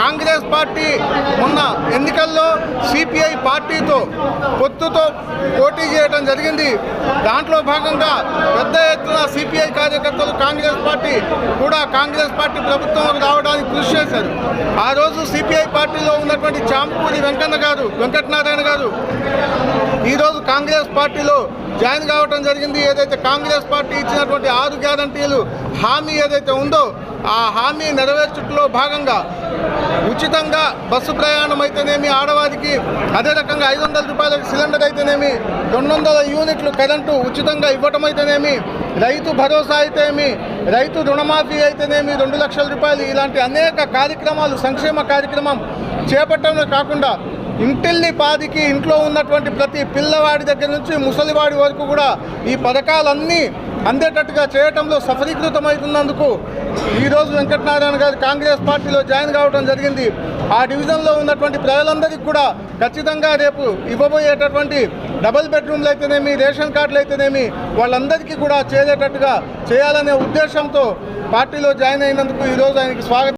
Congress party మొన్న ఎన్నికల్లో CPI పార్టీతో పొత్తుతో పోటీ చేయడం జరిగింది. దాంట్లో భాగంగా పెద్ద ఎత్తున సిపిఐ కార్యకర్తలు కాంగ్రెస్ పార్టీ కూడా కాంగ్రెస్ పార్టీ ప్రభుత్వంలోకి రావడానికి కృషి చేశారు. ఆ రోజు సిపిఐ పార్టీలో ఉన్నటువంటి చాంపూరి వెంకన్న గారు వెంకటనారాయణ గారు ఈరోజు కాంగ్రెస్ పార్టీలో జాయిన్ కావడం జరిగింది. ఏదైతే కాంగ్రెస్ పార్టీ ఇచ్చినటువంటి ఆరు గ్యారంటీలు హామీ ఏదైతే ఉందో ఆ హామీ నెరవేర్చుట్లో భాగంగా ఉచితంగా బస్సు ప్రయాణం అయితేనేమి ఆడవారికి అదే రకంగా ఐదు వందల రూపాయలకు సిలిండర్ అయితేనేమి రెండు వందల యూనిట్లు కరెంటు ఉచితంగా ఇవ్వటం అయితేనేమి రైతు భరోసా అయితేమి రైతు రుణమాఫీ అయితేనేమి రెండు లక్షల రూపాయలు. ఇలాంటి అనేక కార్యక్రమాలు సంక్షేమ కార్యక్రమం చేపట్టడమే కాకుండా ఇంటిల్లి పాదికి ఇంట్లో ఉన్నటువంటి ప్రతి పిల్లవాడి దగ్గర నుంచి ముసలివాడి వరకు కూడా ఈ పథకాలన్నీ అందేటట్టుగా చేయటంలో సఫలీకృతమవుతున్నందుకు ఈరోజు వెంకటనారాయణ గారు కాంగ్రెస్ పార్టీలో జాయిన్ కావడం జరిగింది. ఆ డివిజన్లో ఉన్నటువంటి ప్రజలందరికీ కూడా ఖచ్చితంగా రేపు ఇవ్వబోయేటటువంటి డబుల్ బెడ్రూమ్లు అయితేనేమి రేషన్ కార్డులు అయితేనేమి వాళ్ళందరికీ కూడా చేరేటట్టుగా చేయాలనే ఉద్దేశంతో పార్టీలో జాయిన్ అయినందుకు ఈరోజు ఆయనకి స్వాగతం.